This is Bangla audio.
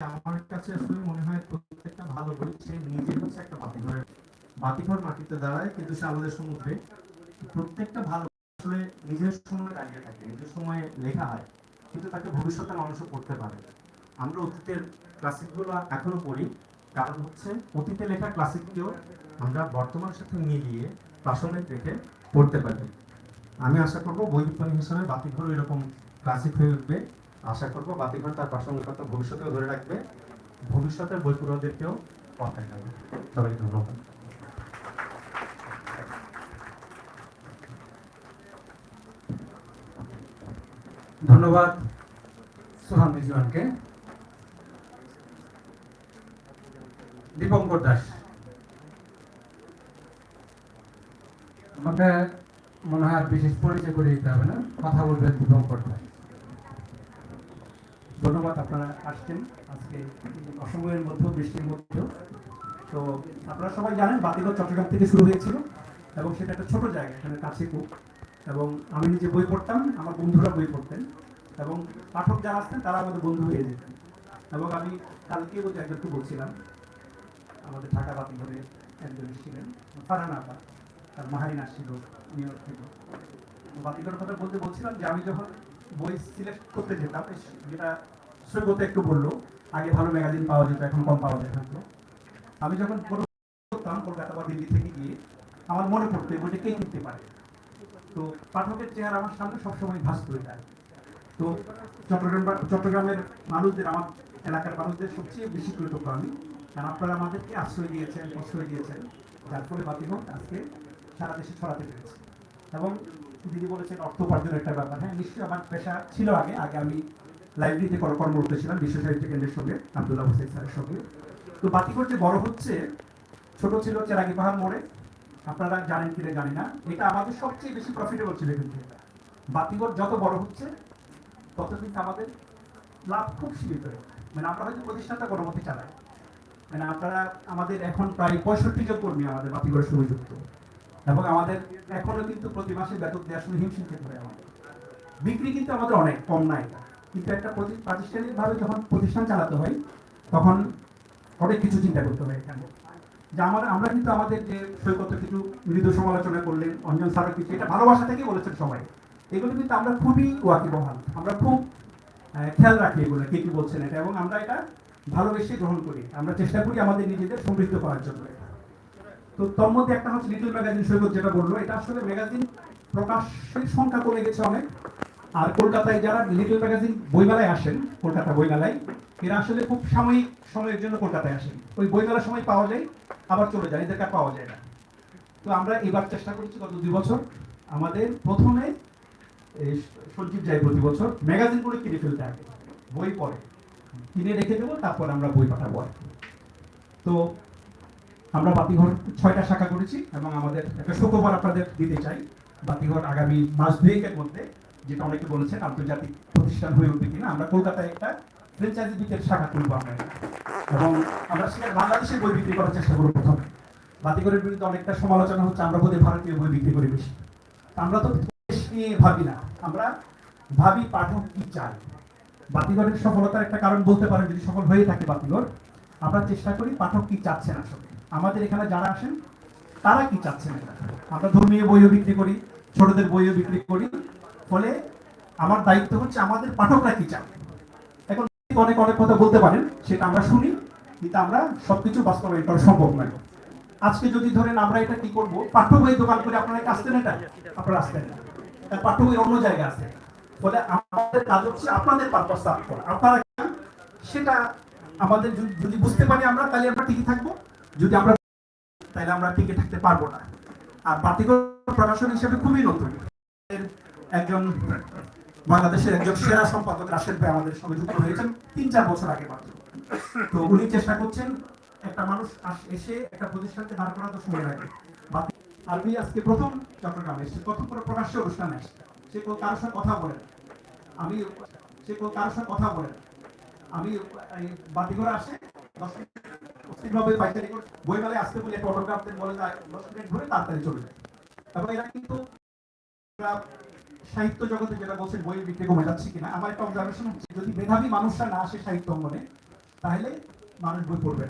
আমার কাছে আসলে মনে হয় প্রত্যেকটা ভালো বই সে নিজে হচ্ছে একটা বাতিঘরের বাতিঘর মাটিতে দাঁড়ায়, কিন্তু সে আমাদের সমুদ্রে। প্রত্যেকটা ভালো আসলে নিজের সময় দাঁড়িয়ে থাকে, নিজের সময়ে লেখা হয়, কিন্তু তাকে ভবিষ্যতে মানুষও পড়তে পারে। আমরা অতীতের ক্লাসিকগুলো এখনও পড়ি, কারণ হচ্ছে অতীতে লেখা ক্লাসিককেও আমরা বর্তমান সাথে মিলিয়ে প্রাসঙ্গিক রেখে পড়তে পারি। আমি আশা করব বই হিসেবে বাতিঘর এরকম ক্লাসিক হয়ে উঠবে। আশা করব বাতিঘর তার প্রাসঙ্গিকতা ভবিষ্যতেও ধরে রাখবে। ভবিষ্যতের বই পড়ুয়াদেরকেও পথ দেখাবে সবাইকে ধন্যবাদ। ধন্যবাদ সোহান রিজওয়ানকে। দীপঙ্কর দাস। আমাকে মনে হয় বিশেষ পরিচয় করে দিতে হবে না। কথা বলবেন দীপঙ্কর দাস। ধন্যবাদ আপনারা আসছেন। আজকে অসময়ের মধ্যেও বৃষ্টির মধ্যেও। তো আপনারা সবাই জানেন, বাতিঘর চট্টগ্রাম থেকে শুরু হয়েছিল এবং সেটা একটা ছোট জায়গা, এখানে কাছে খুব এবং আমি নিজে বই পড়তাম, আমার বন্ধুরা বই পড়তেন। এবং পাঠক যারা আসতেন, তারা আমাদের বন্ধু হয়ে যেতেন। এবং আমি কালকে বলতে একজনকে বলছিলাম, আমাদের ঢাকা বাতিঘরে একজন ছিলেন ফারহান আপা তার মাহারিন আসছিল নিউ ইয়র্ক থেকে তো কথা বলতে বলছিলাম যে, আমি যখন বই সিলেক্ট করতে যেতাম যেটা সৈকতে একটু বলল, আগে ভালো ম্যাগাজিন পাওয়া যেত, এখন কম পাওয়া যায় হয়তো। আমি যখন করতাম কলকাতা বা দিল্লি থেকে গিয়ে, আমার মনে পড়তো এই বইটা কে কিনতে পারে? তো পাঠকের চেহারা আমার সামনে সবসময় ভাস করে যায়। তো চট্টগ্রাম চট্টগ্রামের মানুষদের, আমার এলাকার মানুষদের সবচেয়ে বেশি কৃতজ্ঞ আমি। কারণ আপনারা আমাদেরকে আশ্রয় দিয়েছেন প্রশ্রয় দিয়েছেন। যার ফলে বাতিঘর আজকে সারা দেশে ছড়াতে পেরেছে। এবং দিদি বলেছেন, অর্থ উপার্জনের একটা ব্যাপার। হ্যাঁ নিশ্চয়ই আমার পেশা ছিল আগে আগে আমি লাইব্রেরিতে কর- কর্মরত ছিলাম বিশ্ব সাহিত্য কেন্দ্রের সঙ্গে আব্দুল্লাহ হোসেন স্যারের সঙ্গে। তো বাতিঘর যে বড় হচ্ছে, ছোট ছিল চেরাগি পাহাড় মোড়ে। আপনারা জানেন কিনা জানি না। এটা আমাদের সবচেয়ে বেশি প্রফিটেবল ছিল কিন্তু। বাতিঘর যত বড় হচ্ছে তত কিন্তু আমাদের লাভ খুব সীমিত। মানে আমরা হয়তো প্রতিষ্ঠানটা কোনো মতে চালাই। মানে আপনারা, আমাদের এখন প্রায় পঁয়ষট্টি জন কর্মী আমাদের বাতিঘরের সঙ্গে যুক্ত এবং আমাদের এখনও কিন্তু প্রতি মাসে বেতন দেওয়ার সময় হিমশিম খেতে হয় আমাদের। বিক্রি কিন্তু আমাদের অনেক, কম না এটা। কিন্তু একটা প্রতি- প্রাতিষ্ঠানিকভাবে যখন প্রতিষ্ঠান চালাতে হয়, তখন অনেক কিছু চিন্তা করতে হয় এখানে। যে আমাদের আমরা কিন্তু আমাদের যে সৈকত কিছু মৃদু সমালোচনা করলেন, অঞ্জন স্যারও কিছু এটা ভালোবাসা থেকেই বলেছেন সবাই। এগুলো কিন্তু আমরা খুবই ওয়াকিবহাল। আমরা খুব খেয়াল রাখি এগুলো, কে কি বলছেন এটা, এবং আমরা এটা ভালোবেসে গ্রহণ করি। আমরা চেষ্টা করি আমাদের নিজেদের সমৃদ্ধ করার জন্য তো তোর মধ্যে একটা হচ্ছে লিটল ম্যাগাজিন সৈকত যেটা বলল, এটা আসলে ম্যাগাজিন প্রকাশের সংখ্যা কমে গেছে অনেক। আর কলকাতায় যারা লিটল ম্যাগাজিন বইমেলায় আসেন, কলকাতা বইমেলায়, এরা আসলে খুব সাময়িক সময়ের জন্য কলকাতায় আসেন। ওই বইমেলার সময় পাওয়া যায়, আবার চলে যায়, এদেরকে পাওয়া যায় না। তো আমরা এবার চেষ্টা করেছি গত দুই বছর, আমাদের প্রথমে সঞ্জীব যায় প্রতি বছর ম্যাগাজিনগুলো কিনে ফেলতে আগে, বই পড়ে কিনে রেখে দেবো, তারপর আমরা বই পাঠাবো আর। তো আমরা বাতিঘর ছয়টা শাখা করেছি এবং আমাদের একটা শুক্রবার আপনাদের দিতে চাই। বাতিঘর আগামী মাস দুয়েকের মধ্যে যেটা অনেকে বলেছেন, আন্তর্জাতিক প্রতিষ্ঠান হয়ে উঠবে কিনা, আমরা কলকাতায় একটা ফ্র্যাঞ্চাইজি বিক্রির শাখা খুলবো আমরা। এবং আমরা সেখানে বাংলাদেশের বই বিক্রি করার চেষ্টা করব প্রথমে। বাতিঘরের বিরুদ্ধে অনেকটা সমালোচনা হচ্ছে, আমরা বোধহয় ভারতীয় বই বিক্রি করি বেশি। আমরা তো দেশ নিয়ে ভাবি না, আমরা ভাবি পাঠক কি চাই বাতিঘরের সফলতার একটা কারণ বলতে পারেন, যদি সফল হয়ে থাকে বাতিঘর, আমরা চেষ্টা করি পাঠক কি চাচ্ছেন আসলে আমাদের এখানে যারা আসেন, তারা কি চাচ্ছেন আমরা ধর্মীয় বইও বিক্রি করি, ছোটদের বইও বিক্রি করি ফলে আমার দায়িত্ব হচ্ছে আমাদের পাঠকরা কি চান। এখন অনেক অনেক কথা বলতে পারেন, সেটা আমরা শুনি, কিন্তু আমরা সবকিছু বাস্তবায়ন করা সম্ভব নয়। আজকে যদি ধরেন আমরা এটা কি করব পাঠ্য বই দোকান করে আপনারা আসতেন এটা? আপনারা আসতেন না। পাঠ্য বই অন্য জায়গায় আছে ফলে আমাদের কাজ হচ্ছে আপনাদের পারপাস সাফ করা আপনারা সেটা আমাদের যদি- বুঝতে পারি আমরা, তাহলে আমরা টিকে থাকব। যদি আমরা, তাহলে আমরা টিকে থাকতে পারব না। আর পার্টিগত প্রকাশন হিসেবে খুবই নতুন। একজন বাংলাদেশের একজন সেরা সম্পাদক রাশেদ ভাই আমাদের সঙ্গে যুক্ত হয়েছেন, তিন চার বছর আগে মাত্র। তো উনি চেষ্টা করছেন একটা মানুষ এসে একটা প্রতিষ্ঠানকে দাঁড় করাতে সময় লাগে। আর উনি আজকে প্রথম চট্টগ্রামে এসে প্রথম করে প্রকাশ্য অনুষ্ঠানে আসছে সে কেউ কারোর সঙ্গে কথা বলে আমি সে কেউ কারোর সঙ্গে কথা বলে আমি বাতিঘরে আসে, দশ মিনিট অস্থিরভাবে পাইকারি করে বইমেলায় আসতে বলে, একটা অটোগ্রাফ দেন, বলে দশ মিনিট ঘুরে তাড়াতাড়ি চলে যায়। এবং এরা কিন্তু সাহিত্য জগতে যেটা বলছেন বইয়ের বিক্রি কমে যাচ্ছে কিনা, আমার একটা অবজারভেশন হচ্ছে, যদি মেধাবী মানুষরা না আসে সাহিত্য অঙ্গনে, তাহলে মানুষ বই পড়বে না।